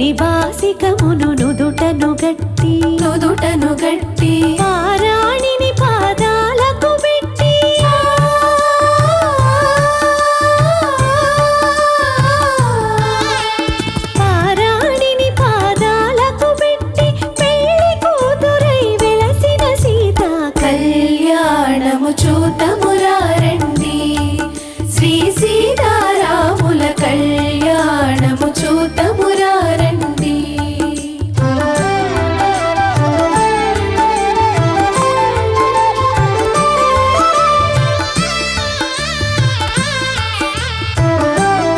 తెల్లని నుదుటను గట్టి నుదుటను గట్టి పారాణిని పాదాలకు పెట్టి పారాణిని పాదాలకు పెట్టి పెళ్ళి కూతురై వెలసిన సీత కళ్యాణము చూతము